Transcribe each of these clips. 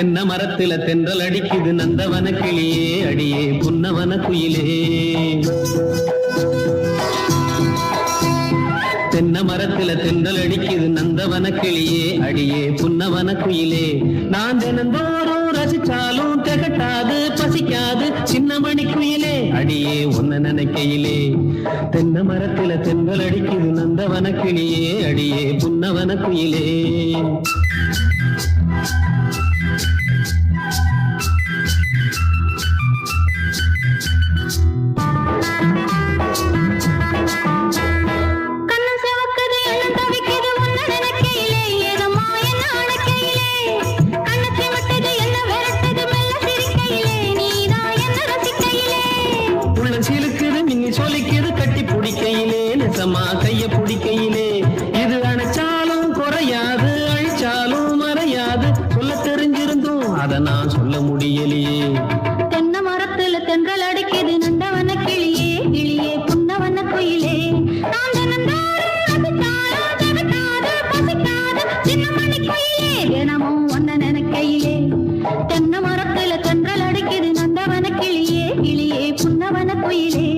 தென்ன மரத்துல தென்றல் அடிக்குது. நந்தவன கிளியே அடியே புன்னவன குயிலே. தென்ன மரத்தில தென்றல் அடிக்குது. நந்தவன கிளியே அடியே புன்னவன குயிலே. நான் தினந்தோறும் ரசிச்சாலும் திகட்டாது பசிக்காது சின்ன மணி குயிலே. அடியே உன்ன நினைக்கையிலே. தென்ன மரத்துல தென்றல் அடிக்குது. நந்தவன கிளியே அடியே புன்னவன குயிலே. பாசமா கைய பிடிக்கையிலே. இது அணைச்சாலும் குறையாது அழிச்சாலும் மறையாது. சொல்ல தெரிஞ்சிருந்தும் அதை நான் சொல்ல முடியலையே. தென்னை மரத்துல தென்றல் அடிக்கிது நந்தவன கிளியே கிளியே புன்னவன குயிலே தினமும் ஒன்ன நினைக்கையிலே. தென்னை மரத்துல தென்றல் அடிக்கிது நந்தவன கிளியே கிளியே புன்னவன குயிலே.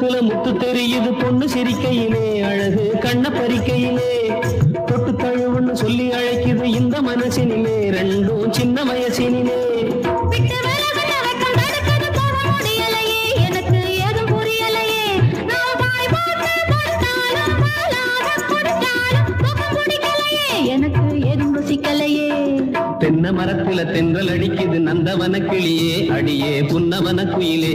கவுத்துல முத்து தெரியுது பொண்ணு சிரிக்கையிலே அழகு கண்ண பறிக்கையிலே. தொட்டு தழுவுன்னு சொல்லி அழைக்குது இந்த மனசினிலே ரெண்டும் சின்ன வயசினிலே. தென்னை மரத்துல தென்றல் அடிக்குது நந்தவன கிளியே அடியே புன்னவன குயிலே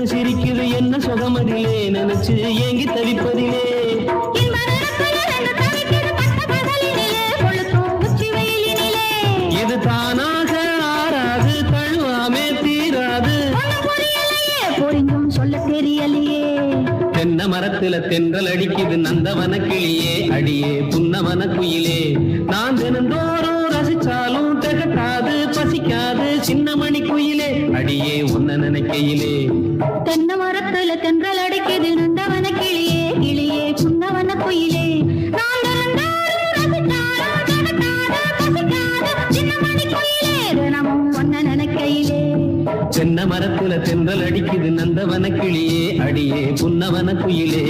பொண்ணு சிரிக்குது என்ன சுகமதிலே? நினைச்சு ஏங்கி தவிப்பதிலே. இது தானாக ஆறாது தழுவாமே தீராது. புரிந்தும் சொல்ல தெரியலையே. தென்னை மரத்துல தென்றல் அடிக்குது நந்தவன கிளியே அடியே புன்னவன குயிலே நான் தினந்தோறும் நினைக்கையிலே. தென்னை மரத்துல தென்றல் அடிக்குது நந்தவன கிளியே கிளியே புன்னவன குயிலே. சின்ன மரத்துல தென்றல் அடிக்குது நந்தவன கிளியே அடியே புன்னவன குயிலே.